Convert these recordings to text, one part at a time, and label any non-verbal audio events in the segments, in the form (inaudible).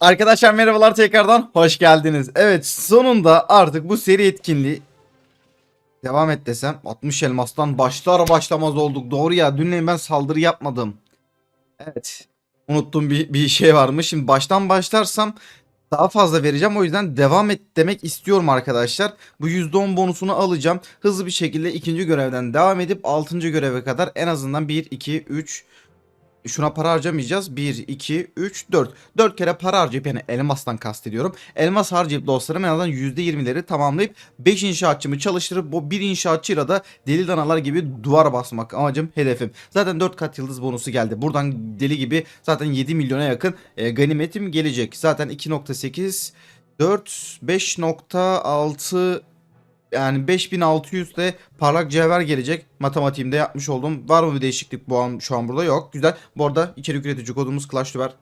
Arkadaşlar merhabalar tekrardan hoş geldiniz. Evet sonunda artık bu seri etkinliği devam et desem 60 elmastan başlar başlamaz olduk. Doğru ya dünleyin ben saldırı yapmadım. Evet unuttum bir, bir şey varmış. Şimdi baştan başlarsam daha fazla vereceğim. O yüzden devam et demek istiyorum arkadaşlar. Bu %10 bonusunu alacağım. Hızlı bir şekilde ikinci görevden devam edip 6. göreve kadar en azından 1, 2, 3, Şuna para harcamayacağız. 1, 2, 3, 4. 4 kere para harcayıp yani elmastan kastediyorum. Elmas harcayıp dostlarım en azından %20'leri tamamlayıp 5 inşaatçımı çalıştırıp bu 1 inşaatçıyla da deli danalar gibi duvar basmak amacım hedefim. Zaten 4 kat yıldız bonusu geldi. Buradan deli gibi zaten 7 milyona yakın e, ganimetim gelecek. Zaten 2.8 4 5.6 yani 5600 de parlak cevher gelecek. Matematiğimde yapmış oldum. Var mı bir değişiklik bu an şu an burada? Yok. Güzel. Bu arada içerik üretici kodumuz Clash Duvar.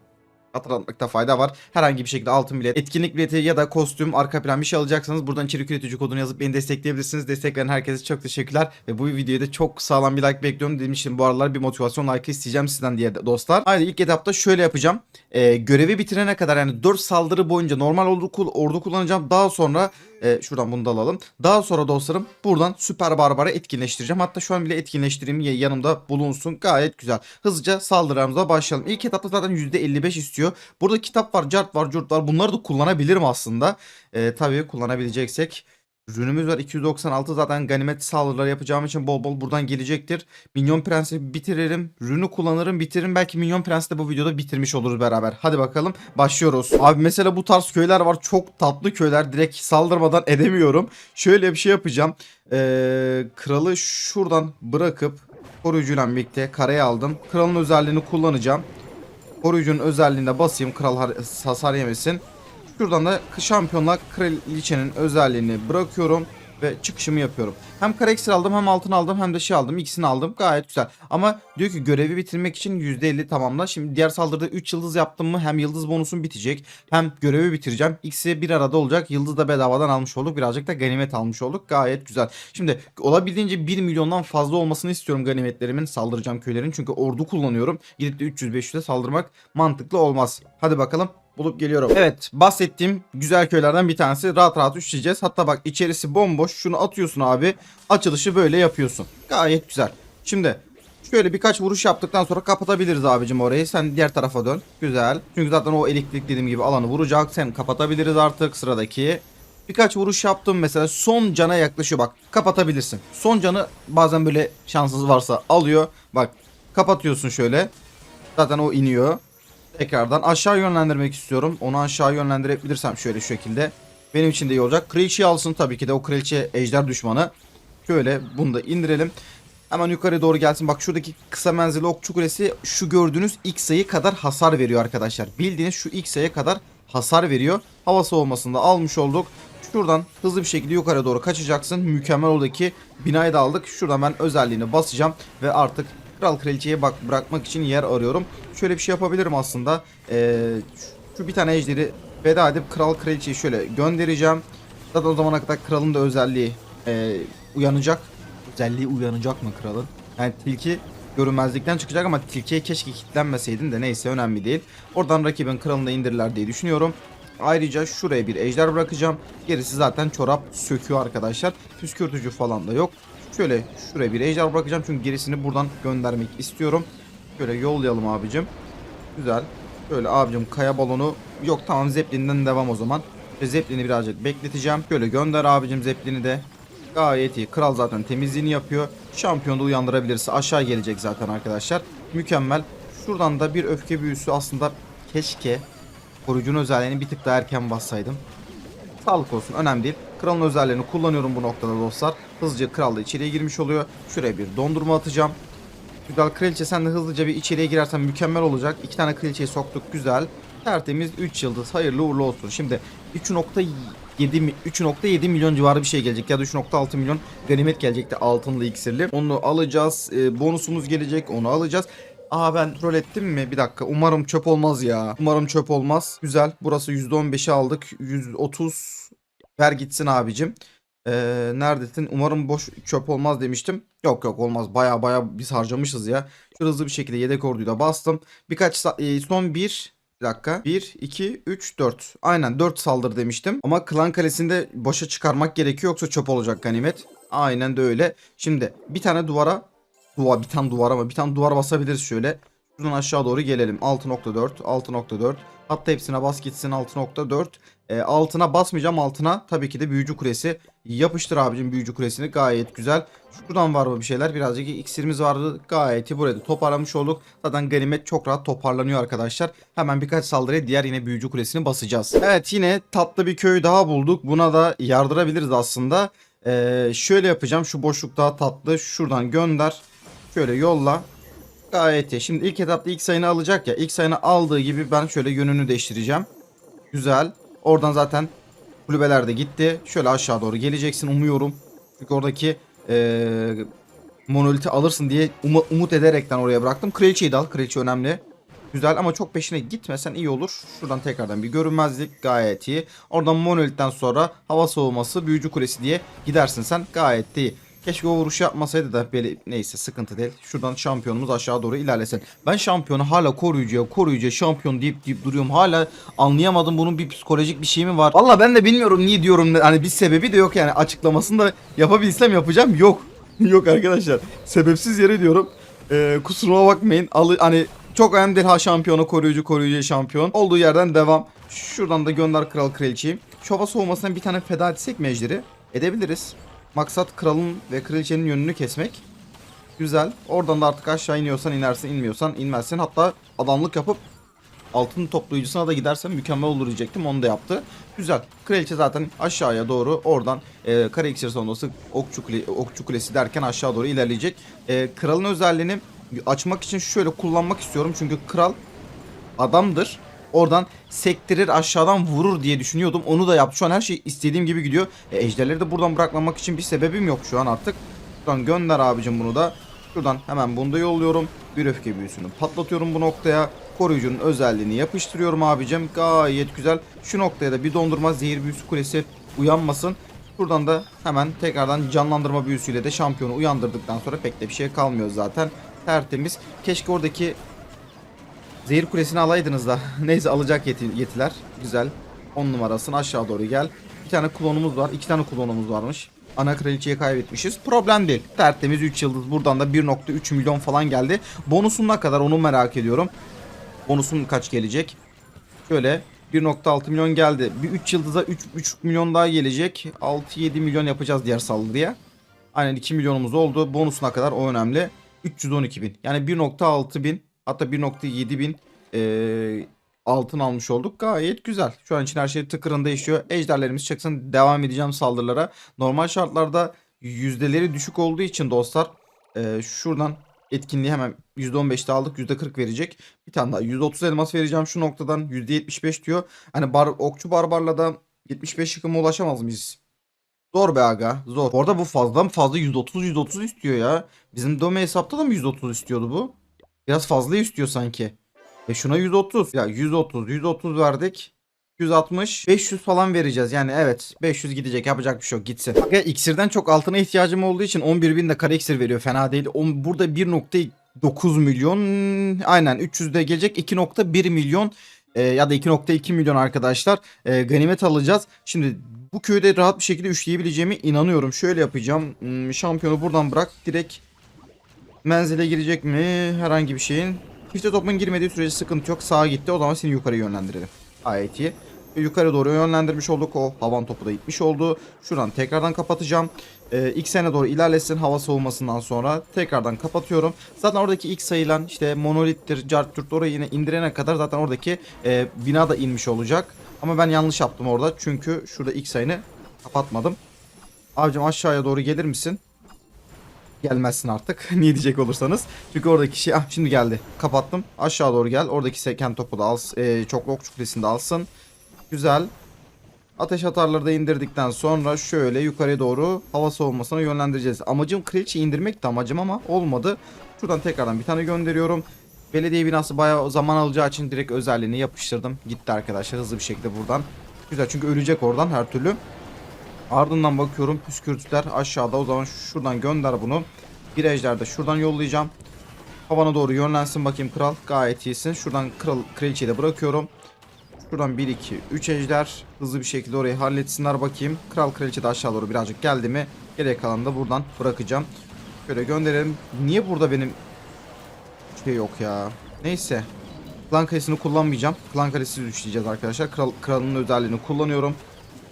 Hatırlatmakta fayda var. Herhangi bir şekilde altın bilet, etkinlik bileti ya da kostüm, arka plan bir şey alacaksanız buradan içerik üretici kodunu yazıp beni destekleyebilirsiniz. Destek veren herkese çok teşekkürler. Ve bu videoya da çok sağlam bir like bekliyorum. Demiştim bu aralar bir motivasyon like isteyeceğim sizden diye dostlar. Haydi ilk etapta şöyle yapacağım. Ee, görevi bitirene kadar yani 4 saldırı boyunca normal ordu, ordu kullanacağım. Daha sonra e, şuradan bunu da alalım. Daha sonra dostlarım buradan süper barbara etkinleştireceğim. Hatta şu an bile etkinleştireyim ya- yanımda bulunsun. Gayet güzel. Hızlıca saldırılarımıza başlayalım. İlk etapta zaten %55 istiyor. Burada kitap var, cart var, curt var. Bunları da kullanabilirim aslında. E, tabii kullanabileceksek. Rünümüz var 296 zaten ganimet saldırıları yapacağım için bol bol buradan gelecektir. Minyon Prens'i bitiririm. Rünü kullanırım bitiririm. Belki Minyon Prens'i de bu videoda bitirmiş oluruz beraber. Hadi bakalım başlıyoruz. Abi mesela bu tarz köyler var. Çok tatlı köyler. Direkt saldırmadan (laughs) edemiyorum. Şöyle bir şey yapacağım. Ee, kralı şuradan bırakıp koruyucuyla birlikte kareye aldım. Kralın özelliğini kullanacağım. Koruyucunun özelliğine basayım. Kral hasar yemesin. Şuradan da şampiyonlar kraliçenin özelliğini bırakıyorum ve çıkışımı yapıyorum. Hem kara aldım hem altın aldım hem de şey aldım. İkisini aldım. Gayet güzel. Ama diyor ki görevi bitirmek için %50 tamamla. Şimdi diğer saldırıda 3 yıldız yaptım mı hem yıldız bonusum bitecek hem görevi bitireceğim. İkisi bir arada olacak. Yıldız da bedavadan almış olduk. Birazcık da ganimet almış olduk. Gayet güzel. Şimdi olabildiğince 1 milyondan fazla olmasını istiyorum ganimetlerimin saldıracağım köylerin. Çünkü ordu kullanıyorum. Gidip de 300-500'e saldırmak mantıklı olmaz. Hadi bakalım bulup geliyorum. Evet bahsettiğim güzel köylerden bir tanesi. Rahat rahat üşleyeceğiz. Hatta bak içerisi bomboş. Şunu atıyorsun abi. Açılışı böyle yapıyorsun. Gayet güzel. Şimdi şöyle birkaç vuruş yaptıktan sonra kapatabiliriz abicim orayı. Sen diğer tarafa dön. Güzel. Çünkü zaten o elektrik dediğim gibi alanı vuracak. Sen kapatabiliriz artık sıradaki. Birkaç vuruş yaptım mesela son cana yaklaşıyor bak kapatabilirsin. Son canı bazen böyle şanssız varsa alıyor. Bak kapatıyorsun şöyle. Zaten o iniyor. Tekrardan aşağı yönlendirmek istiyorum. Onu aşağı yönlendirebilirsem şöyle şu şekilde. Benim için de iyi olacak. Kraliçeyi alsın tabii ki de o kraliçe ejder düşmanı. Şöyle bunu da indirelim. Hemen yukarı doğru gelsin. Bak şuradaki kısa menzilli okçu kulesi şu gördüğünüz X sayı kadar hasar veriyor arkadaşlar. Bildiğiniz şu X sayı kadar hasar veriyor. Hava soğumasını da almış olduk. Şuradan hızlı bir şekilde yukarı doğru kaçacaksın. Mükemmel oradaki binayı da aldık. Şuradan ben özelliğini basacağım ve artık Kral Kraliçe'ye bak bırakmak için yer arıyorum. Şöyle bir şey yapabilirim aslında. Ee, şu bir tane ejderi veda edip Kral Kraliçe'yi şöyle göndereceğim. Zaten o zamana kadar kralın da özelliği e, uyanacak. Özelliği uyanacak mı kralın? Yani tilki görünmezlikten çıkacak ama tilkiye keşke kilitlenmeseydin de neyse önemli değil. Oradan rakibin kralını da indirirler diye düşünüyorum. Ayrıca şuraya bir ejder bırakacağım. Gerisi zaten çorap söküyor arkadaşlar. Püskürtücü falan da yok. Şöyle şuraya bir ejder bırakacağım çünkü gerisini buradan göndermek istiyorum. Şöyle yollayalım abicim. Güzel. Şöyle abicim kaya balonu yok tamam Zeppelin'den devam o zaman. Ve Zeppelin'i birazcık bekleteceğim. Şöyle gönder abicim Zeppelin'i de. Gayet iyi. Kral zaten temizliğini yapıyor. Şampiyonu da uyandırabilirse aşağı gelecek zaten arkadaşlar. Mükemmel. Şuradan da bir öfke büyüsü aslında keşke koruyucunun özelliğini bir tık daha erken bassaydım. Sağlık olsun önemli değil. Kralın özelliğini kullanıyorum bu noktada dostlar. Hızlıca kral da içeriye girmiş oluyor. Şuraya bir dondurma atacağım. Güzel kraliçe sen de hızlıca bir içeriye girersen mükemmel olacak. İki tane kraliçeyi soktuk güzel. Tertemiz 3 yıldız hayırlı uğurlu olsun. Şimdi 3.7 mi- 3.7 milyon civarı bir şey gelecek ya da 3.6 milyon ganimet gelecekti altınlı iksirli. Onu alacağız. Ee, bonusumuz gelecek onu alacağız. Aa ben rol ettim mi? Bir dakika. Umarım çöp olmaz ya. Umarım çöp olmaz. Güzel. Burası %15'i aldık. 130 ver gitsin abicim. Ee, neredesin? Umarım boş çöp olmaz demiştim. Yok yok olmaz. Baya baya biz harcamışız ya. Şöyle hızlı bir şekilde yedek orduyu da bastım. Birkaç e, son bir dakika. 1, 2, 3, 4. Aynen 4 saldır demiştim. Ama klan kalesinde boşa çıkarmak gerekiyor yoksa çöp olacak ganimet. Aynen de öyle. Şimdi bir tane duvara duvar bir tane duvara mı? Bir tane duvara basabiliriz şöyle. Şuradan aşağı doğru gelelim. 6.4, 6.4. Hatta hepsine bas gitsin 6.4. E, altına basmayacağım. Altına tabii ki de büyücü kulesi. Yapıştır abicim büyücü kulesini. Gayet güzel. Şuradan var mı bir şeyler? Birazcık iksirimiz vardı. Gayet iyi burada toparlamış olduk. Zaten ganimet çok rahat toparlanıyor arkadaşlar. Hemen birkaç saldırıya diğer yine büyücü kulesini basacağız. Evet yine tatlı bir köy daha bulduk. Buna da yardırabiliriz aslında. Ee, şöyle yapacağım. Şu boşluk daha tatlı. Şuradan gönder. Şöyle yolla. Gayet iyi. Şimdi ilk etapta ilk sayını alacak ya. İlk sayını aldığı gibi ben şöyle yönünü değiştireceğim. Güzel. Oradan zaten kulübeler de gitti. Şöyle aşağı doğru geleceksin umuyorum. Çünkü oradaki eee monoliti alırsın diye umu- umut ederekten oraya bıraktım. Kraliçeyi de al. Kraliçe önemli. Güzel ama çok peşine gitmesen iyi olur. Şuradan tekrardan bir görünmezlik gayet iyi. Oradan monolitten sonra hava soğuması büyücü kulesi diye gidersin sen gayet iyi. Keşke o vuruşu yapmasaydı da böyle neyse sıkıntı değil. Şuradan şampiyonumuz aşağı doğru ilerlesin. Ben şampiyonu hala koruyucuya koruyucuya şampiyon deyip deyip duruyorum. Hala anlayamadım bunun bir psikolojik bir şey mi var? Valla ben de bilmiyorum niye diyorum. Hani bir sebebi de yok yani açıklamasını da yapabilsem yapacağım. Yok. (laughs) yok arkadaşlar. Sebepsiz yere diyorum. Ee, kusuruma bakmayın. Alı, hani çok önemli değil ha şampiyonu koruyucu koruyucu şampiyon. Olduğu yerden devam. Şuradan da gönder kral kraliçeyi. Şova soğumasına bir tane feda etsek mi? Edebiliriz. Maksat kralın ve kraliçenin yönünü kesmek. Güzel. Oradan da artık aşağı iniyorsan inersin, inmiyorsan inmezsin. Hatta adamlık yapıp altın toplayıcısına da gidersen mükemmel olur diyecektim. Onu da yaptı. Güzel. Kraliçe zaten aşağıya doğru oradan e, kare iksir sonrası okçu, kule, okçu kulesi derken aşağı doğru ilerleyecek. E, kralın özelliğini açmak için şöyle kullanmak istiyorum. Çünkü kral adamdır. Oradan sektirir aşağıdan vurur diye düşünüyordum. Onu da yaptı. Şu an her şey istediğim gibi gidiyor. E, ejderleri de buradan bırakmamak için bir sebebim yok şu an artık. Şuradan gönder abicim bunu da. Şuradan hemen bunu da yolluyorum. Bir öfke büyüsünü patlatıyorum bu noktaya. Koruyucunun özelliğini yapıştırıyorum abicim. Gayet güzel. Şu noktaya da bir dondurma zehir büyüsü kulesi uyanmasın. Buradan da hemen tekrardan canlandırma büyüsüyle de şampiyonu uyandırdıktan sonra pek de bir şey kalmıyor zaten. Tertemiz. Keşke oradaki Zehir kulesini alaydınız da. (laughs) Neyse alacak yeti, yetiler. Güzel. 10 numarasın aşağı doğru gel. Bir tane klonumuz var. iki tane klonumuz varmış. Ana kraliçeyi kaybetmişiz. Problem değil. Tertemiz 3 yıldız. Buradan da 1.3 milyon falan geldi. Bonusun ne kadar onu merak ediyorum. Bonusun kaç gelecek? Şöyle 1.6 milyon geldi. Bir 3 yıldıza 3.5 milyon daha gelecek. 6-7 milyon yapacağız diğer saldırıya. Aynen 2 milyonumuz oldu. Bonusuna kadar o önemli. 312 bin. Yani 1.6 bin hatta 1.7 bin eee, altın almış olduk. Gayet güzel. Şu an için her şey tıkırında işliyor. Ejderlerimiz çıksın. Devam edeceğim saldırılara. Normal şartlarda yüzdeleri düşük olduğu için dostlar eee, şuradan etkinliği hemen %15'te aldık. %40 verecek. Bir tane daha %30 elmas vereceğim şu noktadan. %75 diyor. Hani bar, okçu barbarla da 75 yıkıma ulaşamaz mıyız? Zor be aga. Zor. Orada bu fazladan fazla 130 130 istiyor ya. Bizim dome hesapta da mı 130 istiyordu bu? Biraz fazla istiyor sanki. E şuna 130. Ya 130 130 verdik. 160 500 falan vereceğiz. Yani evet 500 gidecek yapacak bir şey yok gitsin. Aga iksirden çok altına ihtiyacım olduğu için 11.000 de kare iksir veriyor fena değil. On, burada 1.9 milyon aynen 300 de gelecek 2.1 milyon e, ya da 2.2 milyon arkadaşlar e, ganimet alacağız. Şimdi bu köyde rahat bir şekilde üçleyebileceğime inanıyorum. Şöyle yapacağım. Hmm, şampiyonu buradan bırak. Direkt menzile girecek mi? Herhangi bir şeyin. Çifte topun girmediği sürece sıkıntı yok. Sağa gitti. O zaman seni yukarı yönlendirelim. Gayet iyi. Ve Yukarı doğru yönlendirmiş olduk. O havan topu da gitmiş oldu. Şuradan tekrardan kapatacağım. Ee, ilk sene doğru ilerlesin hava soğumasından sonra tekrardan kapatıyorum. Zaten oradaki ilk sayılan işte monolittir, carttürt orayı yine indirene kadar zaten oradaki e, bina da inmiş olacak. Ama ben yanlış yaptım orada. Çünkü şurada ilk sayını kapatmadım. Abicim aşağıya doğru gelir misin? Gelmezsin artık. (laughs) Niye diyecek olursanız. Çünkü oradaki şey ah şimdi geldi. Kapattım. Aşağı doğru gel. Oradaki seken topu da al. E, çoklu okçu kulesini de alsın. Güzel. Ateş atarları da indirdikten sonra şöyle yukarıya doğru hava savunmasına yönlendireceğiz. Amacım kraliçeyi indirmekti amacım ama olmadı. Şuradan tekrardan bir tane gönderiyorum. Belediye binası bayağı zaman alacağı için direkt özelliğini yapıştırdım. Gitti arkadaşlar hızlı bir şekilde buradan. Güzel çünkü ölecek oradan her türlü. Ardından bakıyorum püskürtüler aşağıda. O zaman şuradan gönder bunu. Bir ejder de şuradan yollayacağım. Havana doğru yönlensin bakayım kral. Gayet iyisin. Şuradan kral kraliçeyi de bırakıyorum. Şuradan 1 2 3 ejder hızlı bir şekilde orayı halletsinler bakayım. Kral kraliçe de aşağı doğru birazcık geldi mi? Geriye kalanı da buradan bırakacağım. Şöyle gönderelim. Niye burada benim şey yok ya? Neyse. Klan kalesini kullanmayacağım. Klan kalesi düşleyeceğiz arkadaşlar. Kral, kralın özelliğini kullanıyorum.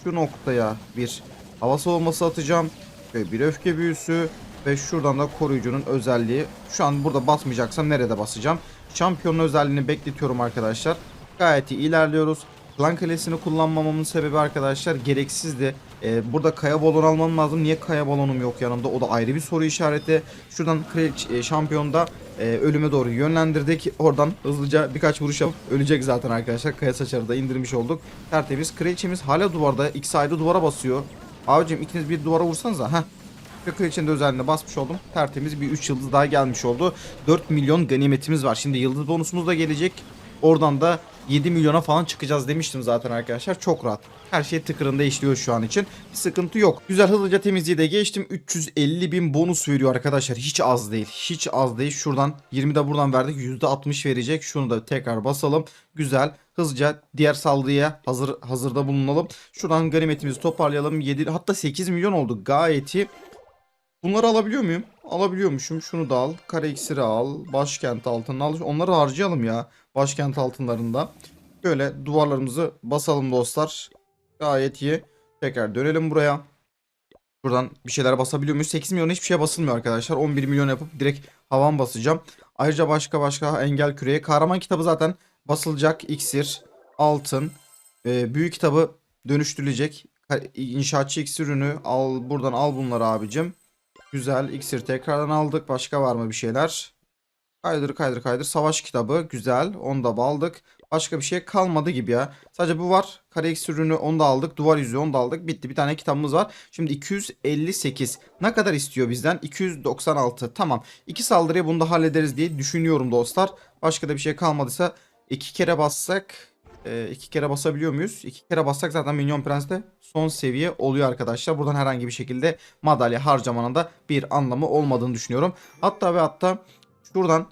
Şu noktaya bir hava savunması atacağım. Ve bir öfke büyüsü. Ve şuradan da koruyucunun özelliği. Şu an burada basmayacaksam nerede basacağım? Şampiyonun özelliğini bekletiyorum arkadaşlar. Gayet iyi ilerliyoruz. Klan kalesini kullanmamamın sebebi arkadaşlar gereksizdi. Ee, burada kaya balon almam lazım. Niye kaya balonum yok yanımda? O da ayrı bir soru işareti. Şuradan kraliçe, e, şampiyonda e, ölüme doğru yönlendirdik. Oradan hızlıca birkaç vuruş yapıp ölecek zaten arkadaşlar. Kaya saçarı da indirmiş olduk. Tertemiz. Kraliçemiz hala duvarda. İkisi ayrı duvara basıyor. Abicim ikiniz bir duvara vursanıza. Heh. Ve kraliçenin de özelliğine basmış oldum. Tertemiz bir 3 yıldız daha gelmiş oldu. 4 milyon ganimetimiz var. Şimdi yıldız bonusumuz da gelecek. Oradan da 7 milyona falan çıkacağız demiştim zaten arkadaşlar. Çok rahat. Her şey tıkırında işliyor şu an için. Bir sıkıntı yok. Güzel hızlıca temizliği de geçtim. 350 bin bonus veriyor arkadaşlar. Hiç az değil. Hiç az değil. Şuradan 20 de buradan verdik. %60 verecek. Şunu da tekrar basalım. Güzel. Hızlıca diğer saldırıya hazır hazırda bulunalım. Şuradan ganimetimizi toparlayalım. 7 hatta 8 milyon oldu. Gayet iyi. Bunları alabiliyor muyum? Alabiliyormuşum. Şunu da al. Kare iksiri al. Başkent altını al. Onları harcayalım ya. Başkent altınlarında. Şöyle duvarlarımızı basalım dostlar. Gayet iyi. Tekrar dönelim buraya. Buradan bir şeyler basabiliyor muyuz? 8 milyon hiçbir şeye basılmıyor arkadaşlar. 11 milyon yapıp direkt havan basacağım. Ayrıca başka başka engel küreye. Kahraman kitabı zaten basılacak. İksir, altın. Ee, büyük kitabı dönüştürülecek. İnşaatçı iksir ürünü al buradan al bunları abicim. Güzel. İksir tekrardan aldık. Başka var mı bir şeyler? Kaydır kaydır kaydır. Savaş kitabı. Güzel. Onu da aldık. Başka bir şey kalmadı gibi ya. Sadece bu var. Kare iksir ürünü onu da aldık. Duvar yüzüğü onu da aldık. Bitti. Bir tane kitabımız var. Şimdi 258. Ne kadar istiyor bizden? 296. Tamam. İki saldırıya bunu da hallederiz diye düşünüyorum dostlar. Başka da bir şey kalmadıysa iki kere bassak e, iki kere basabiliyor muyuz? İki kere bassak zaten Minyon Prens'te son seviye oluyor arkadaşlar. Buradan herhangi bir şekilde madalya harcamanın da bir anlamı olmadığını düşünüyorum. Hatta ve hatta şuradan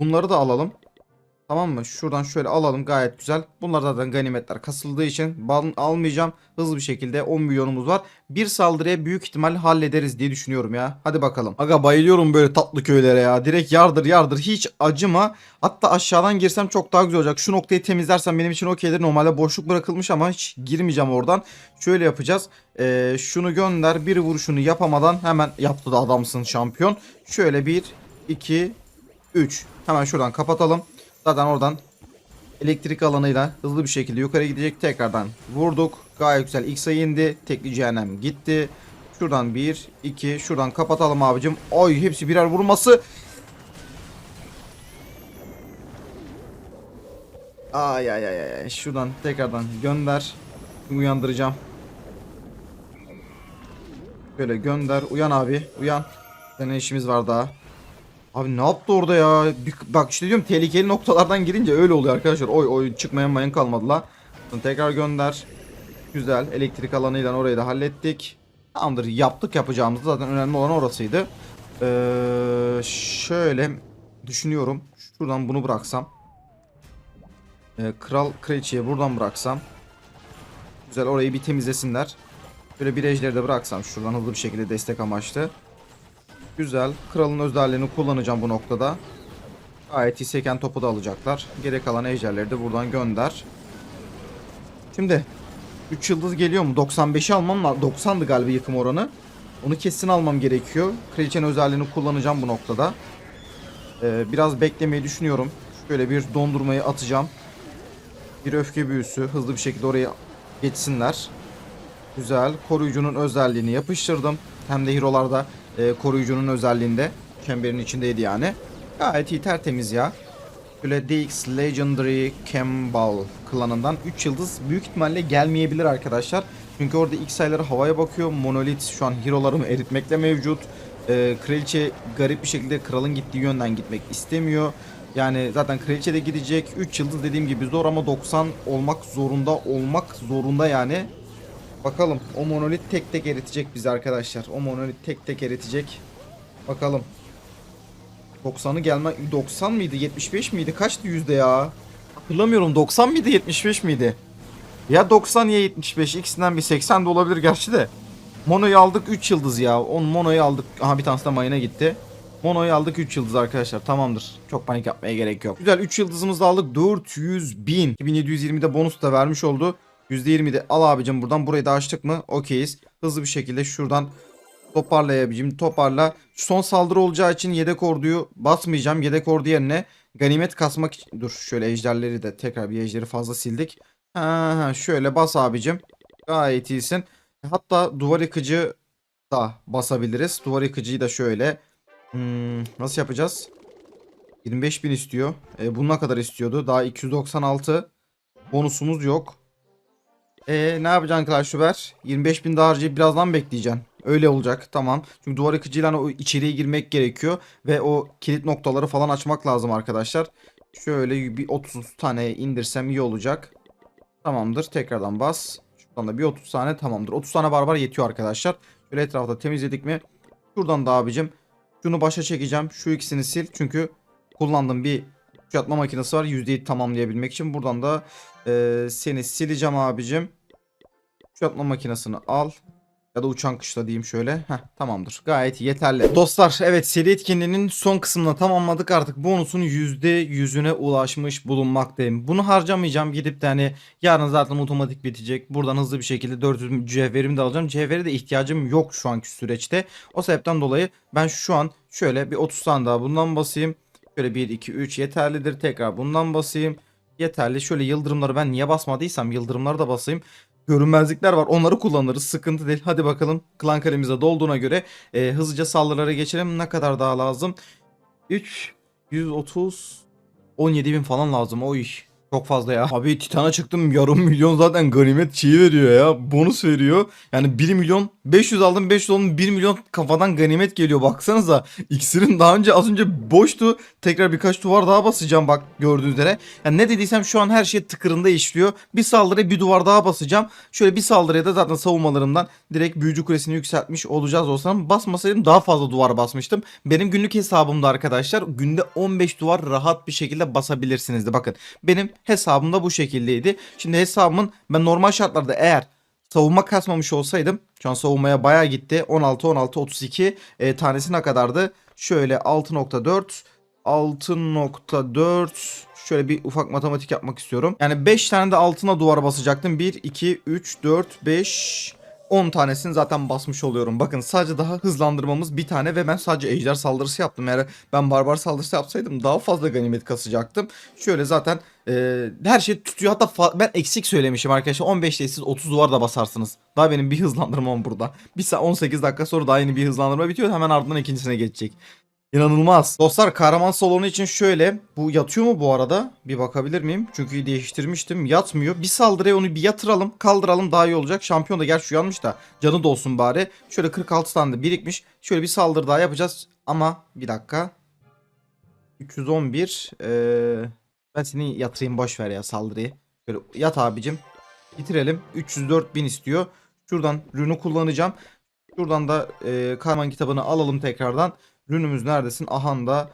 bunları da alalım. Tamam mı? Şuradan şöyle alalım gayet güzel. Bunlar zaten ganimetler kasıldığı için bal almayacağım. Hızlı bir şekilde 10 milyonumuz var. Bir saldırıya büyük ihtimal hallederiz diye düşünüyorum ya. Hadi bakalım. Aga bayılıyorum böyle tatlı köylere ya. Direkt yardır yardır hiç acıma. Hatta aşağıdan girsem çok daha güzel olacak. Şu noktayı temizlersem benim için okeydir. Normalde boşluk bırakılmış ama hiç girmeyeceğim oradan. Şöyle yapacağız. Ee, şunu gönder. Bir vuruşunu yapamadan hemen yaptı da adamsın şampiyon. Şöyle 1, 2, 3. Hemen şuradan kapatalım. Zaten oradan elektrik alanıyla hızlı bir şekilde yukarı gidecek. Tekrardan vurduk. Gayet güzel. X sayı indi. Tekli cehennem gitti. Şuradan 1, 2. Şuradan kapatalım abicim. Oy hepsi birer vurması. Ay ay ay ay. Şuradan tekrardan gönder. Uyandıracağım. Böyle gönder. Uyan abi. Uyan. Senin işimiz var daha. Abi ne yaptı orada ya? Bak işte diyorum tehlikeli noktalardan girince öyle oluyor arkadaşlar. Oy oy çıkmayan mayın kalmadı la. Tekrar gönder. Güzel. Elektrik alanıyla orayı da hallettik. Tamamdır. Yaptık yapacağımızı. Zaten önemli olan orasıydı. Ee, şöyle düşünüyorum. Şuradan bunu bıraksam. Ee, Kral kraliçeyi buradan bıraksam. Güzel orayı bir temizlesinler. Böyle bir ejderi de bıraksam şuradan hızlı bir şekilde destek amaçlı. Güzel. Kralın özelliğini kullanacağım bu noktada. Gayet iyi topu da alacaklar. Geri kalan ejderleri de buradan gönder. Şimdi 3 yıldız geliyor mu? 95'i almam lazım. 90'dı galiba yıkım oranı. Onu kesin almam gerekiyor. Kraliçenin özelliğini kullanacağım bu noktada. Ee, biraz beklemeyi düşünüyorum. Şöyle bir dondurmayı atacağım. Bir öfke büyüsü. Hızlı bir şekilde oraya geçsinler. Güzel. Koruyucunun özelliğini yapıştırdım. Hem de hero'larda e, koruyucunun özelliğinde. Çemberin içindeydi yani. Gayet iyi tertemiz ya. Böyle DX Legendary Campbell klanından 3 yıldız büyük ihtimalle gelmeyebilir arkadaşlar. Çünkü orada X sayıları havaya bakıyor. Monolith şu an hero'larımı eritmekle mevcut. E, kraliçe garip bir şekilde kralın gittiği yönden gitmek istemiyor. Yani zaten kraliçe de gidecek. 3 yıldız dediğim gibi zor ama 90 olmak zorunda olmak zorunda yani. Bakalım o monolit tek tek eritecek bizi arkadaşlar. O monolit tek tek eritecek. Bakalım. 90'ı gelme 90 mıydı 75 miydi kaçtı yüzde ya? Hatırlamıyorum 90 mıydı 75 miydi? Ya 90 ya 75 ikisinden bir 80 de olabilir gerçi de. Mono'yu aldık 3 yıldız ya. On Mono'yu aldık. Aha bir tanesi de mayına gitti. Mono'yu aldık 3 yıldız arkadaşlar. Tamamdır. Çok panik yapmaya gerek yok. Güzel 3 yıldızımızı aldık. 400 bin. 2720'de bonus da vermiş oldu. %20 de al abicim buradan. Burayı da açtık mı? Okeyiz. Hızlı bir şekilde şuradan toparlayabicim. Toparla. Son saldırı olacağı için yedek orduyu basmayacağım. Yedek ordu yerine ganimet kasmak için. Dur şöyle ejderleri de tekrar bir ejderi fazla sildik. Ha, ha, şöyle bas abicim. Gayet iyisin. Hatta duvar yıkıcı da basabiliriz. Duvar yıkıcıyı da şöyle. Hmm, nasıl yapacağız? 25 bin istiyor. E, bunun kadar istiyordu. Daha 296. Bonusumuz yok. E, ne yapacaksın Clash Royale? 25 bin daha harcayıp birazdan bekleyeceksin. Öyle olacak tamam. Çünkü duvar yıkıcıyla o içeriye girmek gerekiyor. Ve o kilit noktaları falan açmak lazım arkadaşlar. Şöyle bir 30 tane indirsem iyi olacak. Tamamdır. Tekrardan bas. Şuradan da bir 30 tane tamamdır. 30 tane barbar yetiyor arkadaşlar. Şöyle etrafta temizledik mi? Şuradan da abicim. Şunu başa çekeceğim. Şu ikisini sil. Çünkü kullandığım bir kuşatma makinesi var. %7 tamamlayabilmek için. Buradan da e, seni sileceğim abicim. Kuşatma makinesini al. Ya da uçan kışla diyeyim şöyle. Heh, tamamdır. Gayet yeterli. Dostlar evet seri etkinliğinin son kısmını tamamladık. Artık bonusun %100'üne ulaşmış bulunmaktayım. Bunu harcamayacağım. Gidip de hani yarın zaten otomatik bitecek. Buradan hızlı bir şekilde 400 cevherimi de alacağım. Cevhere de ihtiyacım yok şu anki süreçte. O sebepten dolayı ben şu an şöyle bir 30 tane daha bundan basayım. Şöyle 1, 2, 3 yeterlidir. Tekrar bundan basayım. Yeterli. Şöyle yıldırımları ben niye basmadıysam yıldırımları da basayım görünmezlikler var. Onları kullanırız. Sıkıntı değil. Hadi bakalım. Klan kalemize dolduğuna göre e, hızlıca saldırılara geçelim. Ne kadar daha lazım? 3 130 17 bin falan lazım. O iş. Çok fazla ya. Abi Titan'a çıktım yarım milyon zaten ganimet şeyi veriyor ya. Bonus veriyor. Yani 1 milyon 500 aldım 500 aldım 1 milyon kafadan ganimet geliyor. Baksanıza iksirin daha önce az önce boştu. Tekrar birkaç duvar daha basacağım bak gördüğünüz üzere. Yani ne dediysem şu an her şey tıkırında işliyor. Bir saldırıya bir duvar daha basacağım. Şöyle bir saldırıya da zaten savunmalarımdan direkt büyücü kulesini yükseltmiş olacağız olsam. Basmasaydım daha fazla duvar basmıştım. Benim günlük hesabımda arkadaşlar günde 15 duvar rahat bir şekilde basabilirsiniz de. Bakın benim hesabımda bu şekildeydi. Şimdi hesabımın ben normal şartlarda eğer savunma kasmamış olsaydım şu an savunmaya bayağı gitti. 16 16 32 e, tanesi ne kadardı? Şöyle 6.4 6.4 şöyle bir ufak matematik yapmak istiyorum. Yani 5 tane de altına duvara basacaktım. 1 2 3 4 5 10 tanesini zaten basmış oluyorum. Bakın sadece daha hızlandırmamız bir tane ve ben sadece ejder saldırısı yaptım. Eğer ben barbar saldırısı yapsaydım daha fazla ganimet kasacaktım. Şöyle zaten e, her şey tutuyor. Hatta ben eksik söylemişim arkadaşlar. 15 değil siz 30 duvar da basarsınız. Daha benim bir hızlandırmam burada. Bir saat 18 dakika sonra daha yeni bir hızlandırma bitiyor. Hemen ardından ikincisine geçecek. İnanılmaz. Dostlar kahraman salonu için şöyle. Bu yatıyor mu bu arada? Bir bakabilir miyim? Çünkü değiştirmiştim. Yatmıyor. Bir saldırıya onu bir yatıralım. Kaldıralım daha iyi olacak. Şampiyon da gerçi uyanmış da. Canı da olsun bari. Şöyle 46 tane de birikmiş. Şöyle bir saldırı daha yapacağız. Ama bir dakika. 311. Ee, ben seni yatırayım boş ver ya saldırıyı. Şöyle yat abicim. Bitirelim. 304 bin istiyor. Şuradan rünü kullanacağım. Şuradan da e, kahraman kitabını alalım tekrardan. Rünümüz neredesin? Ahan da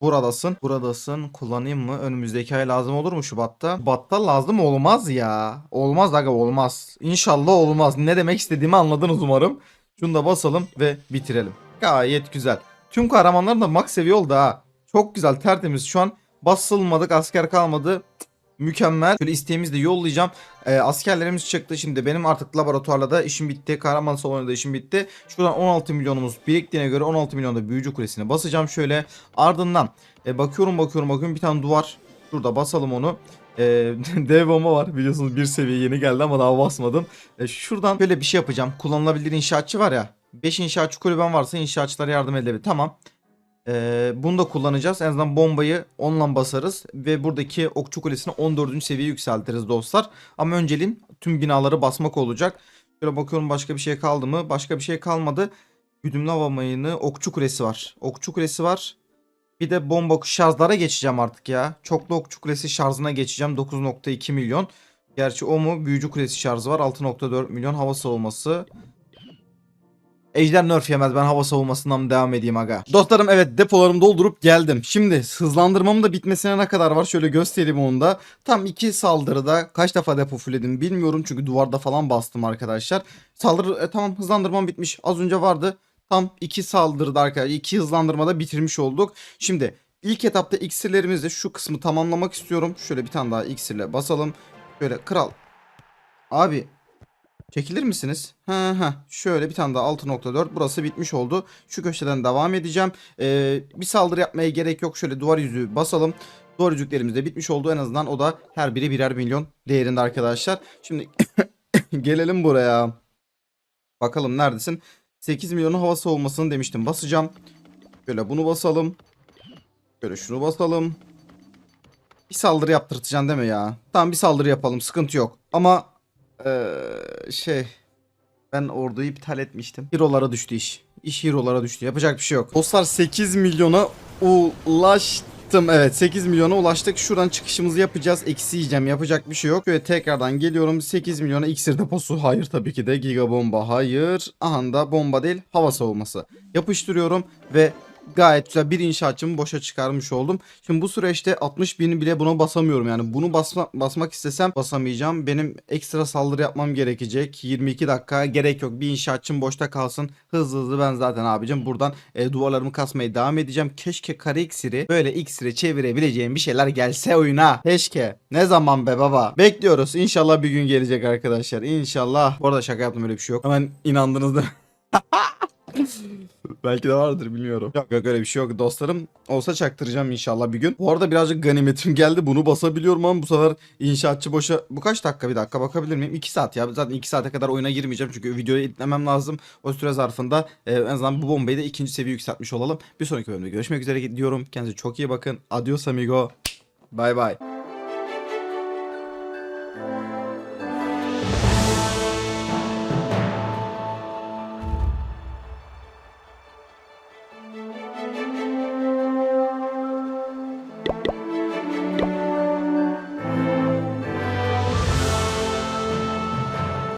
buradasın. Buradasın. Kullanayım mı? Önümüzdeki ay lazım olur mu Şubat'ta? Şubat'ta lazım olmaz ya. Olmaz aga olmaz. İnşallah olmaz. Ne demek istediğimi anladınız umarım. Şunu da basalım ve bitirelim. Gayet güzel. Tüm kahramanlar da max seviye oldu ha. Çok güzel tertemiz. Şu an basılmadık asker kalmadı. Cık, Mükemmel. Şöyle isteğimizi de yollayacağım. Ee, askerlerimiz çıktı şimdi. Benim artık laboratuvarla da işim bitti. Kahraman salonunda işim bitti. Şuradan 16 milyonumuz biriktiğine göre 16 milyonda büyücü kulesine basacağım şöyle. Ardından e, bakıyorum bakıyorum bakıyorum bir tane duvar. Şurada basalım onu. E, (laughs) dev bomba var biliyorsunuz bir seviye yeni geldi ama daha basmadım. E, şuradan böyle bir şey yapacağım. Kullanılabilir inşaatçı var ya. 5 inşaatçı kulüben varsa inşaatçılara yardım edebilir. Tamam. Ee, bunu da kullanacağız. En azından bombayı onunla basarız. Ve buradaki okçu kulesini 14. seviyeye yükseltiriz dostlar. Ama önceliğim tüm binaları basmak olacak. Şöyle bakıyorum başka bir şey kaldı mı? Başka bir şey kalmadı. Güdümlü hava mayını okçu kulesi var. Okçu kulesi var. Bir de bomba şarjlara geçeceğim artık ya. Çoklu okçu kulesi şarjına geçeceğim. 9.2 milyon. Gerçi o mu? Büyücü kulesi şarjı var. 6.4 milyon hava savunması. Ejder nerf yemez ben hava savunmasından devam edeyim aga. Dostlarım evet depolarımı doldurup geldim. Şimdi hızlandırmamın da bitmesine ne kadar var şöyle göstereyim onu da. Tam iki saldırıda kaç defa depo fullledim bilmiyorum çünkü duvarda falan bastım arkadaşlar. Saldırı e, tamam hızlandırmam bitmiş az önce vardı. Tam iki saldırıda arkadaşlar iki hızlandırmada bitirmiş olduk. Şimdi ilk etapta iksirlerimizle şu kısmı tamamlamak istiyorum. Şöyle bir tane daha iksirle basalım. Şöyle kral. Abi Çekilir misiniz? Ha ha. Şöyle bir tane daha 6.4. Burası bitmiş oldu. Şu köşeden devam edeceğim. Ee, bir saldırı yapmaya gerek yok. Şöyle duvar yüzüğü basalım. Duvar yüzüklerimiz de bitmiş oldu. En azından o da her biri birer milyon değerinde arkadaşlar. Şimdi (coughs) gelelim buraya. Bakalım neredesin? 8 milyonun hava savunmasını demiştim. Basacağım. Şöyle bunu basalım. Şöyle şunu basalım. Bir saldırı yaptırtacaksın değil mi ya? Tamam bir saldırı yapalım. Sıkıntı yok. Ama ee, şey ben orduyu iptal etmiştim. Hero'lara düştü iş. İş hero'lara düştü. Yapacak bir şey yok. Dostlar 8 milyona ulaştım. Evet 8 milyona ulaştık. Şuradan çıkışımızı yapacağız. Eksi yiyeceğim. Yapacak bir şey yok. Şöyle tekrardan geliyorum. 8 milyona iksir deposu. Hayır tabii ki de. Giga bomba. Hayır. Aha da bomba değil. Hava savunması. Yapıştırıyorum ve gayet güzel bir inşaatçımı boşa çıkarmış oldum. Şimdi bu süreçte 60 bini bile buna basamıyorum. Yani bunu basma, basmak istesem basamayacağım. Benim ekstra saldırı yapmam gerekecek. 22 dakika gerek yok. Bir inşaatçım boşta kalsın. Hızlı hızlı ben zaten abicim buradan e, duvarlarımı kasmaya devam edeceğim. Keşke kare iksiri böyle iksiri çevirebileceğim bir şeyler gelse oyuna. Keşke. Ne zaman be baba? Bekliyoruz. İnşallah bir gün gelecek arkadaşlar. İnşallah. Bu arada şaka yaptım öyle bir şey yok. Hemen inandınız da. (laughs) Belki de vardır bilmiyorum. Yok yok öyle bir şey yok dostlarım. Olsa çaktıracağım inşallah bir gün. Bu arada birazcık ganimetim (laughs) geldi. Bunu basabiliyorum ama bu sefer inşaatçı boşa... Bu kaç dakika bir dakika bakabilir miyim? 2 saat ya. Zaten 2 saate kadar oyuna girmeyeceğim. Çünkü videoyu editlemem lazım. O süre zarfında e, en azından bu bombayı da ikinci seviye yükseltmiş olalım. Bir sonraki bölümde görüşmek üzere diyorum. Kendinize çok iyi bakın. Adios amigo. Bye bye.